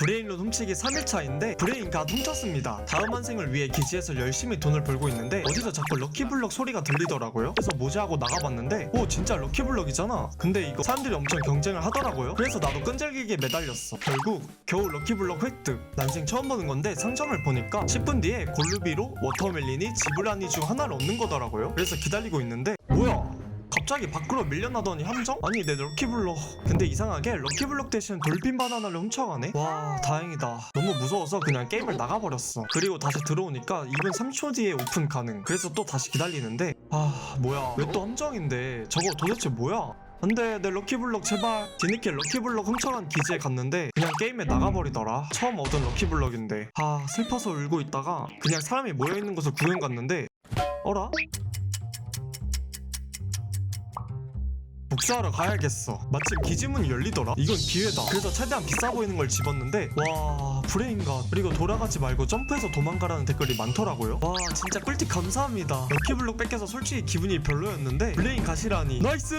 브레인롯 훔치기 3일차인데 브레인 갓 훔쳤습니다. 다음 환생을 위해 기지에서 열심히 돈을 벌고 있는데 어디서 자꾸 럭키블럭 소리가 들리더라고요. 그래서 뭐지 하고 나가봤는데 오 진짜 럭키블럭이잖아. 근데 이거 사람들이 엄청 경쟁을 하더라고요. 그래서 나도 끈질기게 매달렸어. 결국 겨우 럭키블럭 획득. 난생 처음 보는 건데 상점을 보니까 10분 뒤에 골루비로 워터멜린이 지브라니 중 하나를 얻는 거더라고요. 그래서 기다리고 있는데 뭐야? 갑자기 밖으로 밀려나더니 함정? 아니 내 럭키블럭. 근데 이상하게 럭키블럭 대신 돌핀 바나나를 훔쳐가네? 와 다행이다. 너무 무서워서 그냥 게임을 나가버렸어. 그리고 다시 들어오니까 2분 3초 뒤에 오픈 가능. 그래서 또 다시 기다리는데? 아 뭐야. 왜 또 함정인데? 저거 도대체 뭐야? 안돼 내 럭키블럭 제발. 뒤늦게 럭키블럭 훔쳐간 기지에 갔는데 그냥 게임에 나가버리더라. 처음 얻은 럭키블럭인데. 아 슬퍼서 울고 있다가 그냥 사람이 모여있는 곳을 구경 갔는데 어라? 복수하러 가야겠어. 마침 기지문이 열리더라. 이건 기회다. 그래서 최대한 비싸 보이는 걸 집었는데 와 브레인갓 그리고 돌아가지 말고 점프해서 도망가라는 댓글이 많더라고요. 와 진짜 꿀팁 감사합니다. 럭키블록 뺏겨서 솔직히 기분이 별로였는데 브레인 갓이라니 나이스.